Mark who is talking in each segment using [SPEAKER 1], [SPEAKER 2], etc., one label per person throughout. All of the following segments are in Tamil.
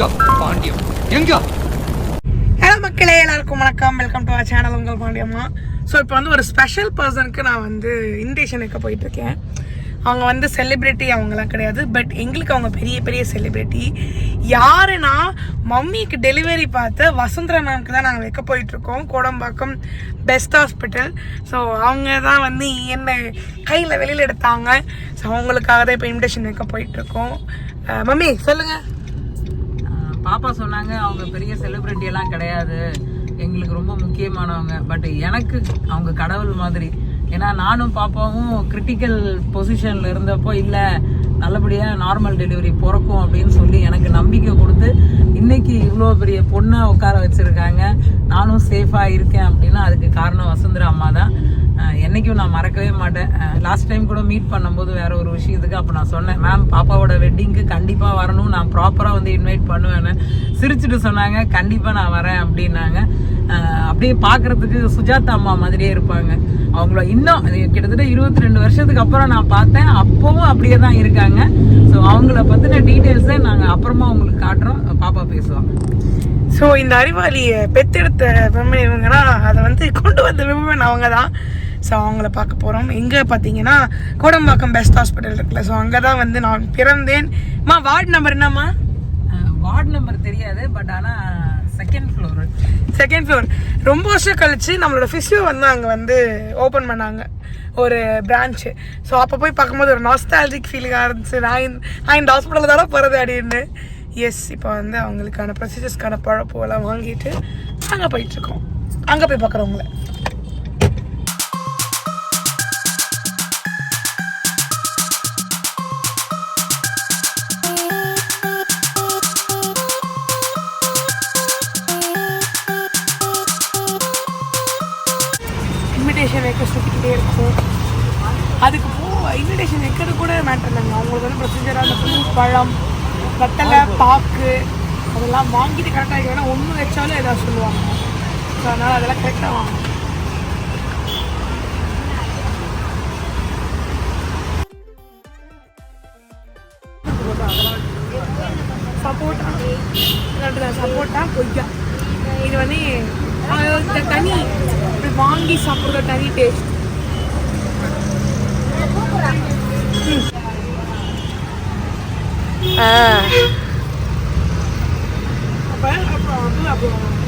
[SPEAKER 1] எங்க பாண்டியம் எங்க?
[SPEAKER 2] ஹலோ மக்களே எல்லாருக்கும் வணக்கம். வெல்கம் டு சேனல் உங்கள் பாண்டியம்மா. ஸோ இப்போ வந்து ஒரு ஸ்பெஷல் பர்சனுக்கு நான் வந்து இன்விடேஷன் வைக்க போயிட்டு இருக்கேன் அவங்க வந்து செலிப்ரிட்டி அவங்களாம் கிடையாது. பட் எங்களுக்கு அவங்க பெரிய பெரிய செலிப்ரிட்டி யாருன்னா மம்மிக்கு டெலிவரி பார்த்த வசுந்தரா மேம்க்கு தான் நாங்கள் வைக்க போயிட்டுருக்கோம். கோடம்பாக்கம் பெஸ்ட் ஹாஸ்பிட்டல் ஸோ அவங்க தான் வந்து என்ன கையில் வெளியில் எடுத்தாங்க. ஸோ அவங்களுக்காக தான் இப்போ இன்விடேஷன் வைக்க போயிட்டுருக்கோம். மம்மி சொல்லுங்கள்
[SPEAKER 3] பாப்பா சொன்னாங்க அவங்க பெரிய செலிபிரிட்டி எல்லாம் கிடையாது. எங்களுக்கு ரொம்ப முக்கியமானவங்க. பட் எனக்கு அவங்க கடவுள் மாதிரி. ஏன்னா நானும் பாப்பாவும் கிரிட்டிக்கல் பொசிஷன்ல இருந்தப்போ இல்ல நல்லபடியாக நார்மல் டெலிவரி பிறக்கும் அப்படின்னு சொல்லி எனக்கு நம்பிக்கை கொடுத்து இன்னைக்கு இவ்வளோ பெரிய பொண்ணை உட்கார வச்சுருக்காங்க. நானும் சேஃபாக இருக்கேன் அப்படின்னா அதுக்கு காரணம் வசுந்தரா அம்மா தான். என்றைக்கும் என்னைக்கும் நான் மறக்கவே மாட்டேன். லாஸ்ட் டைம் கூட மீட் பண்ணும்போது வேற ஒரு விஷயத்துக்கு அப்போ நான் சொன்னேன் மேம் பாப்பாவோட வெட்டிங்க்கு கண்டிப்பாக வரணும். நான் ப்ராப்பராக வந்து இன்வைட் பண்ணுவேன்னு. சிரிச்சுட்டு சொன்னாங்க கண்டிப்பாக நான் வரேன் அப்படின்னாங்க. அப்படியே பார்க்கறதுக்கு சுஜாதா அம்மா மாதிரியே இருப்பாங்க. அவங்கள இன்னும் கிட்டத்தட்ட இருபத்தி ரெண்டு வருஷத்துக்கு அப்புறம் நான் பார்த்தேன். அப்பவும் அப்படியே தான் இருக்காங்க. ஸோ அவங்கள பற்றி டீட்டெயில்ஸை நாங்கள் அப்புறமா உங்களுக்கு காட்டுறோம். பாப்பா பேசுவாங்க
[SPEAKER 2] ஸோ இந்த அறிவாளியை பெத்தெடுத்த விமன் இவங்கன்னா அதை வந்து கொண்டு வந்த விமன் அவங்க தான் ஸோ அவங்கள பார்க்க போகிறோம் எங்கே பார்த்தீங்கன்னா கோடம்பாக்கம் பெஸ்ட் ஹாஸ்பிட்டல் இருக்குல்ல. ஸோ அங்கே தான் வந்து நான் பிறந்தேன். மா வார்டு நம்பர் என்னம்மா?
[SPEAKER 3] வார்டு நம்பர் தெரியாது பட் ஆனால் செகண்ட் ஃப்ளோர்
[SPEAKER 2] செகண்ட் ஃப்ளோர் ரொம்ப வருஷம் கழிச்சு நம்மளோட ஃபிஷியோ வந்து அங்கே வந்து ஓப்பன் பண்ணாங்க. ஒரு பிரான்ச்சு ஸோ அப்போ போய் பார்க்கும்போது ஒரு நாஸ்டாலஜிக் ஃபீலிங்காக இருந்துச்சு. நான் இந்த நான் இந்த ஹாஸ்பிட்டலில் தானே போகிறது அப்படின்னு. எஸ் இப்போ வந்து அவங்களுக்கான ப்ரொசீஜர்ஸ்க்கான பழப்பெல்லாம் வாங்கிட்டு அங்கே போயிட்டுருக்கோம் அங்கே போய் பார்க்குறவங்கள இன்விடேஷன் வைக்க சுற்றிக்கிட்டே இருக்கும். அதுக்கு போ இன்விடேஷன் வைக்கிறது கூட மேட்டர் இல்லைங்க. அவங்களுக்கு வந்து ப்ரொசீஜராக அந்த ஃப்ரூட் பழம் வெத்தலை பாக்கு அதெல்லாம் வாங்கிட்டு கரெக்டாக வேணா ஒன்று வச்சாலும் ஏதாவது சொல்லுவாங்க. ஸோ அதனால் அதெல்லாம் கரெக்டாக வாங்க. சப்போட்டா. சப்போட்டா கொய்யா. இது வந்து தனி வாங்கி சாப்பிட்ற தனி டேஸ்ட் அப்போ அப்புறம் வந்து அப்புறம்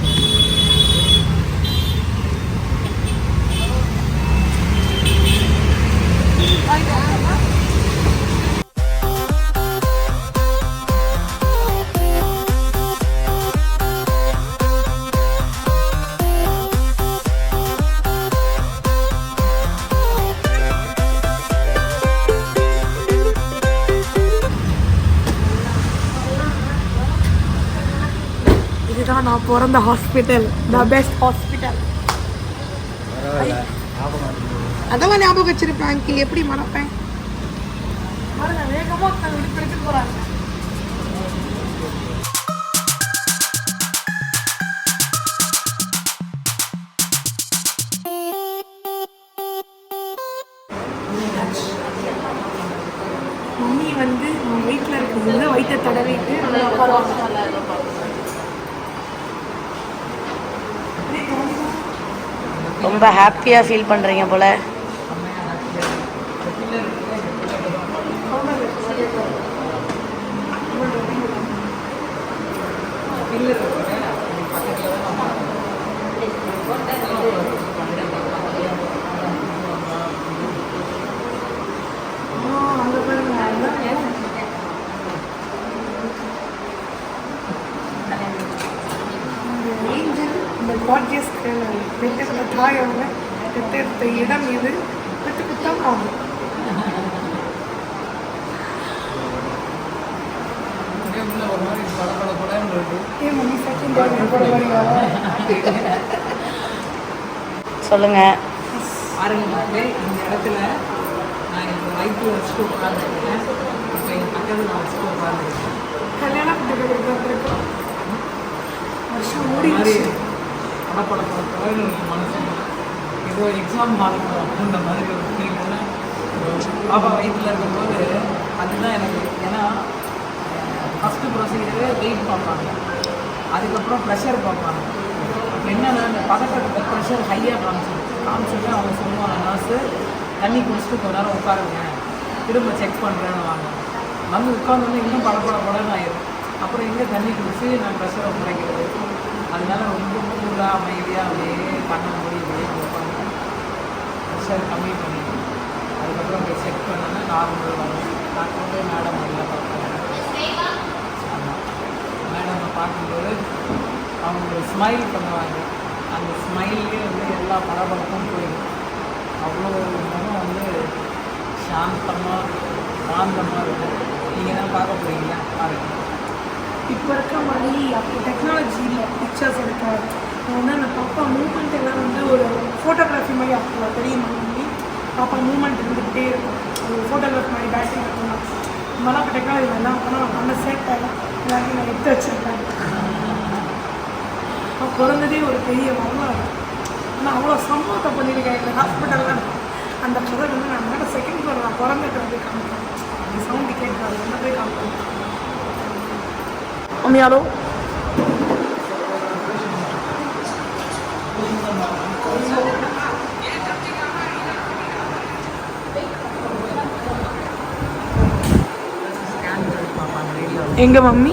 [SPEAKER 2] இதுதான் நான் பிறந்த ஹாஸ்பிட்டல் த பெஸ்ட் ஹாஸ்பிட்டல் அதெல்லாம் ஞாபகம் வச்சிருப்பேன் அங்கிள். எப்படி மறப்பேன்? பாருங்க வேகமா ஒருத்தங்க விட்டு எடுத்துட்டு போறாங்க. மம்மி வந்து அவங்க வீட்டில் இருக்கும்போது வயிற்ற தடவிட்டு நல்லா உட்காருவாங்க
[SPEAKER 4] ரொம்ப ஹாப்பியாக ஃபீல் பண்ணுறீங்க போல்
[SPEAKER 2] அங்கே பாருங்க ஏஞ்சல் இந்த காட்ஜியஸ் பெற்றெடுத்த தாய் அவங்க பெற்றெடுத்த இடம் இது பெற்று குத்தம் அவங்க
[SPEAKER 3] ஒரு மாதிரி பல பல படம்னு இருக்கு
[SPEAKER 2] ஏன் மம்மி செகண்ட் போட வரீங்களா?
[SPEAKER 4] சொல்லுங்கள்
[SPEAKER 3] பாருங்க மக்களே இந்த இடத்துல நான் எங்கள் வயிற்று வச்சுட்டு உட்காந்துருக்கேன் இப்போ எங்கள் பக்கத்தில் நான் வச்சுட்டு உட்காந்துருக்கேன்
[SPEAKER 2] கல்யாணம் பண்ணிட்டு வருஷம் மூடிடுச்சு.
[SPEAKER 3] படப்பட மனசு ஏதோ எக்ஸாம் ஹாலுக்கு அப்படின்ற மாதிரி ஒரு ஃபீல் பாப்பா வயிற்றில் இருக்கும்போது அதுதான் எனக்கு. ஏன்னா ஃபஸ்ட்டு ப்ரொசீஜரு வெயிட் பார்ப்பாங்க. அதுக்கப்புறம் ப்ரெஷர் பார்ப்பாங்க. என்னென்னா அந்த இந்த ப்ரெஷர் ஹையாக காமிச்சு காமிச்சிட்டு அவங்க சொல்லுவாங்க நர்ஸு தண்ணி குடிச்சிட்டு கொஞ்ச நேரம் உட்காருங்க. திரும்ப செக் பண்ணுறேன்னு வாங்க. வந்து உட்காந்தோன்னே இன்னும் படப்பட படன்னு ஆயிடும் அப்புறம் எங்கே தண்ணி குடிச்சு நான் ப்ரெஷரை குறைக்கிறது? அதனால ரொம்ப கூலாக அமைதியாக அப்படியே பண்ண முடியுது ப்ரெஷர் கம்மி பண்ணிட்டு அதுக்கப்புறம் போய் செக் பண்ணோன்னா நார்மல் வரும். டாக்டர் போய் மேடம் எல்லாம் பார்ப்பாங்க மேடம் பார்க்கும்போது அவங்க ஒரு ஸ்மைல் பண்ணுவாங்க. அந்த ஸ்மைல்லே வந்து எல்லா பரபரப்பும் போயிடும். அவ்வளோ முகம் வந்து சாந்தமாக சாந்தமாக இருக்கும். நீங்கள் தான் பார்க்க போகிறீங்களா பாருங்க.
[SPEAKER 2] இப்போ இருக்க மாதிரி அப்போ டெக்னாலஜி இல்லை. பிக்சர்ஸ் எடுக்க வந்து அந்த பாப்பா மூமெண்ட் எல்லாம் வந்து ஒரு ஃபோட்டோகிராஃபி மாதிரி அப்போ தெரியுமா பாப்பா மூமெண்ட் இருந்துக்கிட்டே இருக்கும். ஒரு ஃபோட்டோகிராஃபி மாதிரி பேட்டரி இருக்கணும் நம்மளாம் இப்போ டெக்னாலஜி எல்லாம் பண்ணால் பண்ண சேர்த்தேன் எல்லாத்தையும் நான் எடுத்து வச்சிருக்கேன் நான் பிறந்ததே ஒரு பெரிய வரலாறு. ஆனால் அவ்வளோ சம்பவத்தை பண்ணியிருக்கேன். எங்கள் ஹாஸ்பிட்டலில் அந்த முதல் வந்து நான் மேலே செகண்ட் ஃப்ளோர் நான் பிறந்துட்டு வந்து காமிக்கிறேன் அந்த சவுண்டு கேட்காது. என்ன போய் காமிக்கிறேன் அம்மியாலோ
[SPEAKER 3] ஸ்கேன் பண்ணி பார்ப்பாங்க ரேடியோ
[SPEAKER 2] எங்க மம்மி?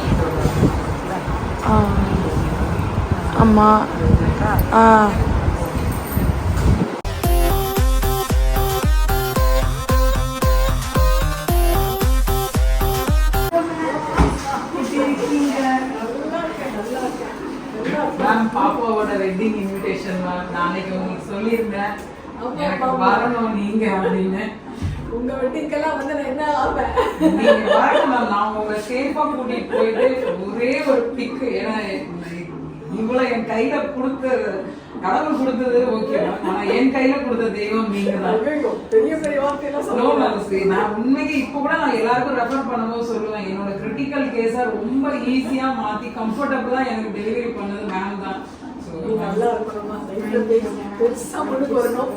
[SPEAKER 2] ஆ அம்மா. ஆ.
[SPEAKER 3] நாளைக்கு உங்களுக்கு சொல்லியிருந்தேன். எனக்கு வரணும் நீங்க அப்படின்னு.
[SPEAKER 2] உங்க வெட்டிங்கெல்லாம் வந்து நான் என்ன ஆவேன்?
[SPEAKER 3] நீங்க வரணும் நான் உங்களை சேஃபா கூட்டிட்டு போயிட்டு ஒரே ஒரு பிக் ஏன்னா இவ்வளவு என் கையில கொடுத்த கடவுள் கொடுத்தது ஓகே ஆனா என் கையில கொடுத்த தெய்வம் நீங்க தான்
[SPEAKER 2] பெரிய பெரிய வார்த்தையெல்லாம்
[SPEAKER 3] நான் உண்மைக்கு இப்போ கூட நான் எல்லாருக்கும் ரெஃபர் பண்ணும்போது சொல்லுவேன் என்னோட கிரிட்டிக்கல் கேஸை ரொம்ப ஈஸியா மாத்தி கம்ஃபர்டபுளா எனக்கு டெலிவரி பண்ணது மேம் தான்.
[SPEAKER 1] நல்லா இருக்கணுமா லைஃப்ல பெருசா முன்னுக்கு வரணும்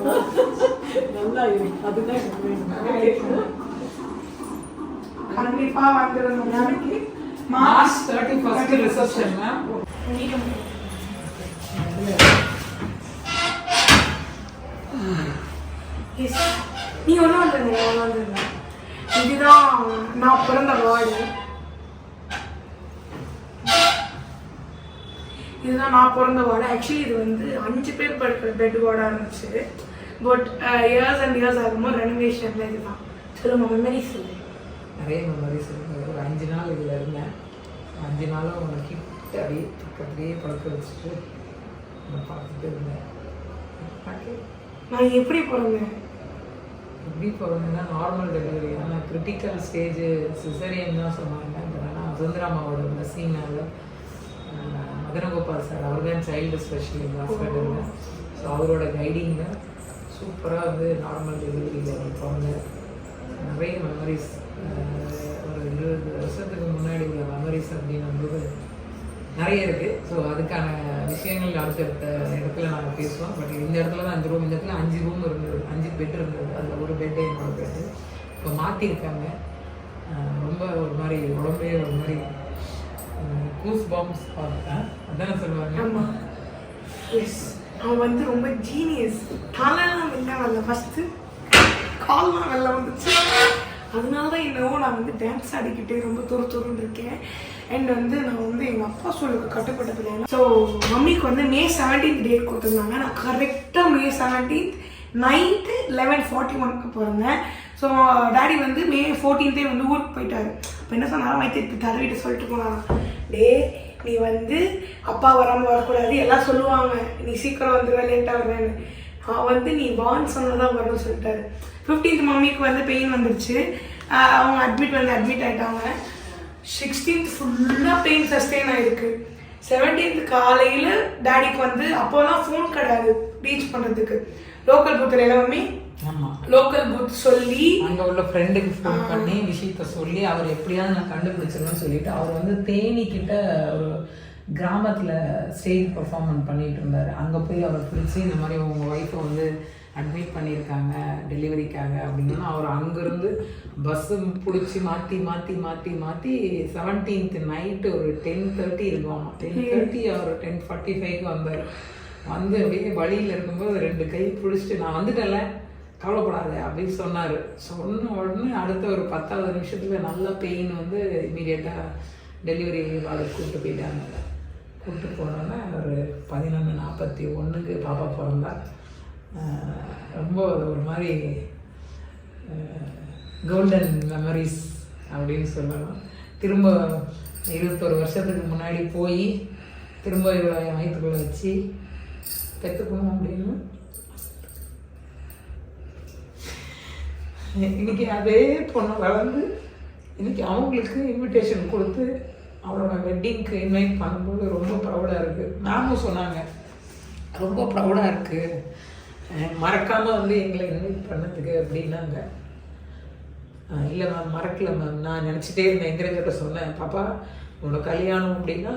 [SPEAKER 1] நல்லா இருக்கும் அதுதான் எனக்கு வேணும்
[SPEAKER 2] கண்டிப்பா வந்துடணும் நாளைக்கு
[SPEAKER 3] மார்ச் தேர்ட்டி ஃபர்ஸ்ட் ரிசப்ஷன்
[SPEAKER 2] நீ ஒன்றும் வந்துருங்க ஒன்றும் வந்துருங்க இதுதான் நான் பிறந்த வார்டு. இதுதான் நான் பிறந்த வார்டு. ஆக்சுவலி இது வந்து அஞ்சு பேர் படுக்கிற பெட் வார்டாக இருந்துச்சு. பட் இயர்ஸ் அண்ட் இயர்ஸ் ஆகும்போது ரெனோவேஷனில் இதுதான். சொல்லுமா மெமரி சொல்லு
[SPEAKER 3] நிறைய மெமரிஸ் இருக்கு. ஒரு அஞ்சு நாள் இதுல இருந்தேன். அஞ்சு நாளும் உங்களை கிட்ட அப்படியே பக்கத்துலேயே படுக்க வச்சுட்டு நான் பார்த்துட்டு இருந்தேன்.
[SPEAKER 2] நான் எப்படி பிறந்தேன்?
[SPEAKER 3] எப்படி போகிறதுனா நார்மல் டெலிவரி ஆனால் கிரிட்டிக்கல் ஸ்டேஜ் சிசரியன் தான் சொன்னாங்க. பட் ஆனால் சுந்தராமாவோட பிளஸ்ஸிங்னால மதனகோபால் சார் அவர் தான் சைல்டு ஸ்பெஷலிஸ்ட் ஹாஸ்பிட்டலில் ஸோ அவரோட கைடிங்கில் சூப்பராக வந்து நார்மல் டெலிவரியில் பிறந்தேன் நிறைய மெமரிஸ் ஒரு இருபது வருஷத்துக்கு முன்னாடி உள்ள மெமரிஸ் அப்படின்னும்போது நிறைய இருக்குது ஸோ அதுக்கான விஷயங்கள் அடுத்தடுத்த இடத்துல நாங்கள் பேசுவோம். பட் இந்த இடத்துல தான் அஞ்சு ரூம் இந்த இடத்துல அஞ்சு ரூம் இருந்தது. அஞ்சு பெட் இருந்தது. அதில் ஒரு பெட்டு என்னோட பெட்டு இப்போ மாற்றிருக்காங்க ரொம்ப ஒரு மாதிரி உடம்பே ஒரு மாதிரி கூஸ் பாம்ஸ் பார்த்தேன் அதானே சொல்லுவாங்க?
[SPEAKER 2] ஆமா. எஸ் அவன் வந்து ரொம்ப ஜீனியஸ் தலைலாம் வெளில வரல. ஃபஸ்ட்டு கால்லாம் வெளில வந்துச்சு. அதனால தான் என்னவோ நான் வந்து டான்ஸ் ஆடிக்கிட்டே ரொம்ப துரு துருன்னு இருக்கேன். அண்ட் வந்து நான் வந்து எங்கள் அப்பா சொல்லுக்கு கட்டுப்பட்டதில்லை ஸோ மம்மிக்கு வந்து மே செவன்டீன்த் டேட் கொடுத்துருந்தாங்க. நான் கரெக்டாக May seventeenth night eleven forty ஒனுக்கு பிறந்தேன். ஸோ டாடி வந்து மே ஃபோர்டீன்த்தே வந்து ஊருக்கு போயிட்டாரு. அப்போ என்ன சொன்னாலும் வைத்தியத்து தடவிட்டு சொல்லிட்டு போனாங்க டே நீ வந்து அப்பா வராமல் வரக்கூடாது. எல்லாம் சொல்லுவாங்க. நீ சீக்கிரம் வந்துடுவ லேட்டாக வருவேன்னு. நான் வந்து நீ வான்னு சொன்னதான் வரணும்னு சொல்லிட்டாரு. ஃபிஃப்டீன்த் மம்மிக்கு வந்து பெயின் வந்துருச்சு. அவங்க அட்மிட் வந்து அட்மிட் ஆகிட்டாங்க சிக்ஸ்டீன்த் ஃபுல்லாக பெயின் சஸ்டெயின் ஆகிருக்கு செவன்டீன்த் காலையில் டேடிக்கு வந்து அப்போல்லாம் ஃபோன் கிடையாது ரீச் பண்ணுறதுக்கு லோக்கல் பூத்தில் எல்லாமே லோக்கல் பூத் சொல்லி
[SPEAKER 3] அங்கே உள்ள ஃப்ரெண்டுக்கு ஃபோன் பண்ணி விஷயத்த சொல்லி அவர் எப்படியாவது நான் கண்டுபிடிச்சிருவேன்னு சொல்லிட்டு அவர் வந்து தேனி கிட்ட ஒரு கிராமத்தில் ஸ்டேஜ் பர்ஃபார்மன்ஸ் பண்ணிட்டு இருந்தார். அங்கே போய் அவரை பிடிச்சி இந்த மாதிரி உங்கள் ஒய்ஃபை வந்து அட்மிட் பண்ணியிருக்காங்க டெலிவரிக்காக அப்படின்னா அவர் அங்கேருந்து பஸ்ஸு பிடிச்சி மாற்றி மாற்றி மாற்றி மாற்றி செவன்டீன்த் நைட்டு ஒரு டென் தேர்ட்டி இருக்கும் டென் தேர்ட்டி அவர் டென் ஃபார்ட்டி ஃபைவ்க்கு வந்தார். வந்து அப்படியே வழியில் இருக்கும்போது ரெண்டு கை பிடிச்சிட்டு நான் வந்துட்டேன்ல. கவலைப்படாது அப்படின்னு சொன்னார். சொன்ன உடனே அடுத்த ஒரு பத்தாவது நிமிஷத்தில் நல்ல பெயின் வந்து இமீடியட்டாக டெலிவரி அதை கூப்பிட்டு போயிட்டாங்க. கூப்பிட்டு போனோன்னே ஒரு பதினொன்று நாற்பத்தி ஒன்றுக்கு பாப்பா பிறந்தா. ரொம்ப ஒரு மாதிரி கோல்டன் மெமரிஸ் அப்படின்னு சொல்லலாம். திரும்ப இருபத்தொரு வருஷத்துக்கு முன்னாடி போய் திரும்ப இவ்வளோ வயிற்றுக்குள்ளே வச்சு பெற்றுக்கணும் அப்படின்னு இன்னைக்கு அதே பொண்ணு வளர்ந்து இன்னைக்கு அவங்களுக்கு இன்விடேஷன் கொடுத்து அவரோட வெட்டிங்க்கு இன்வைட் பண்ணும்போது ரொம்ப ப்ரௌடாக இருக்குது மேமும் சொன்னாங்க ரொம்ப ப்ரௌடாக இருக்குது மறக்காமல் வந்து எங்களை இன்வைட் பண்ணதுக்கு அப்படின்னாங்க. இல்லை மேம் மறக்கல மேம் நான் நினச்சிட்டே இருந்தேன். இந்திரங்கிட்ட சொன்னேன் பாப்பா உன்னோட கல்யாணம் அப்படின்னா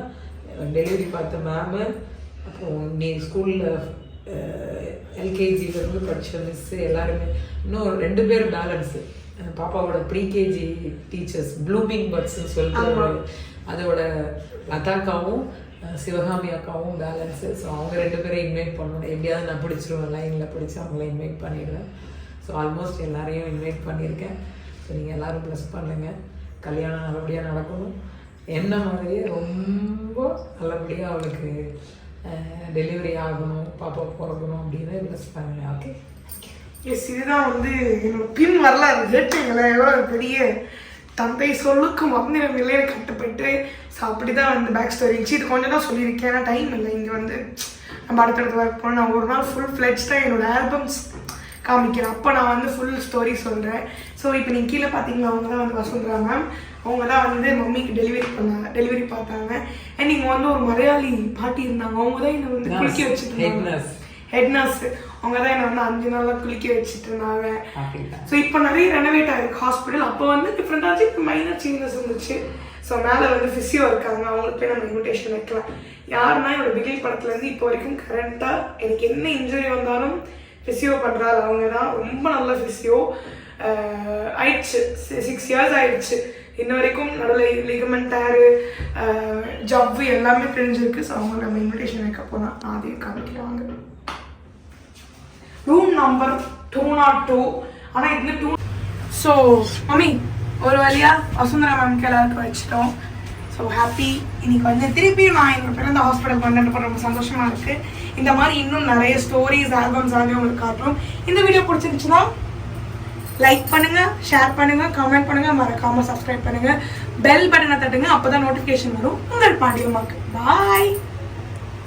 [SPEAKER 3] டெலிவரி பார்த்த மேமு அப்போ நீ ஸ்கூலில் எல்கேஜிலேருந்து படித்த மிஸ்ஸு எல்லாருமே. இன்னும் ரெண்டு பேர் பேலன்ஸு பாப்பாவோட ப்ரீகேஜி டீச்சர்ஸ் ப்ளூமிங் பர்ட்ஸ்னு சொல்லிட்டு அதோட லதாக்காவும் சிவகாமி அக்காவும் பேலன்ஸு ஸோ அவங்க ரெண்டு பேரையும் இன்வைட் பண்ணணும். எப்படியாவது நான் பிடிச்சிருவேன் லைனில் பிடிச்சி அவங்கள இன்வைட் பண்ணிடுவேன். ஸோ ஆல்மோஸ்ட் எல்லாரையும் இன்வைட் பண்ணியிருக்கேன். ஸோ நீங்கள் எல்லாரும் ப்ளஸ் பண்ணுங்க. கல்யாணம் நல்லபடியாக நடக்கணும். என்ன மாதிரியே ரொம்ப நல்லபடியாக அவளுக்கு டெலிவரி ஆகணும் பாப்பா பிறக்கணும் அப்படின்னு ப்ளஸ் பண்ணுங்க ஓகே
[SPEAKER 2] எஸ் இதுதான் வந்து என்னோட பின் வரலாறு. கேட்டீங்களே எவ்வளோ ஒரு பெரிய தந்தை சொல்லுக்கும் மந்திர நிலையில கட்டுப்பட்டு ஸோ அப்படி தான் வந்து பேக் ஸ்டோரி இருந்துச்சு. இது கொஞ்சம் தான் சொல்லியிருக்கேன். ஏன்னா டைம் இல்லை. இங்கே வந்து நம்ம அடுத்தடுத்து ஒர்க் பண்ண நான் ஒரு நாள் ஃபுல் ஃப்ளெட்ஸ்டாக என்னோட ஆல்பம்ஸ் காமிக்கிறேன். அப்போ நான் வந்து ஃபுல் ஸ்டோரி சொல்கிறேன் ஸோ இப்போ நீங்கள் கீழே பார்த்தீங்கன்னா அவங்க தான் வந்து வசுந்தரா மேம் அவங்க தான் வந்து மம்மிக்கு டெலிவரி பண்ணாங்க டெலிவரி பார்த்தாங்க. அண்ட் இங்கே வந்து ஒரு மலையாளி பாட்டி இருந்தாங்க. அவங்க தான் என்னை வந்து குளிக்க வச்சுட்டு
[SPEAKER 3] nurse.
[SPEAKER 2] ஹெட் நர்ஸ் அவங்க தான் என்னை வந்து அஞ்சு நாளாக குளிக்க வச்சுட்டு இருந்தாங்க. ஸோ இப்போ நிறைய ரெனோவேட் ஆயிருக்கு ஹாஸ்பிட்டல் அப்போ வந்து டிஃப்ரெண்டாக இருந்துச்சு. இப்போ மைனர் சேஞ்சஸ் இருந்துச்சு ஸோ மேலே வந்து ஃபிசியோ இருக்காங்க. அவங்களுக்கு போய் நம்ம இன்விடேஷன் வைக்கலாம். யாருன்னா என்னோட பிகில் படத்துலேருந்து இப்போ வரைக்கும் கரண்ட்டாக எனக்கு என்ன இன்ஜுரி வந்தாலும் ஃபிசியோ பண்ணுறாரு அவங்க தான் ரொம்ப நல்ல ஃபிசியோ ஆயிடுச்சு. சிக்ஸ் இயர்ஸ் ஆயிடுச்சு. இன்ன வரைக்கும் நடுவில் லிகமெண்ட் டேரு ஜவ்வு எல்லாமே பிரிஞ்சிருக்கு. ஸோ அவங்க நம்ம இன்விடேஷன் வைக்க போனால் நான் அதையும் காமிக்கிறாங்க room number two not two ஆனால் இது டூ ஸோ மம்மி ஒரு வழியாக வசுந்தரா மேம்க்கு எல்லாருக்கும் வச்சிட்டோம். ஸோ ஹாப்பி இன்னைக்கு வந்து திருப்பியும் நான் என்னோட பிறந்த ஹாஸ்பிட்டல் கொண்டு ரொம்ப சந்தோஷமாக இருக்குது இந்த மாதிரி இன்னும் நிறைய ஸ்டோரிஸ் ஆல்பம்ஸ் ஆகிய உங்களுக்கு காட்டுறோம். இந்த வீடியோ பிடிச்சிருந்துச்சுன்னா லைக் பண்ணுங்கள் ஷேர் பண்ணுங்கள் கமெண்ட் பண்ணுங்கள் மறக்காமல் சப்ஸ்கிரைப் பண்ணுங்கள் பெல் பட்டனை தட்டுங்க அப்போ தான் நோட்டிஃபிகேஷன் வரும். உங்கள் பாண்டியம்மாக்கு. பாய்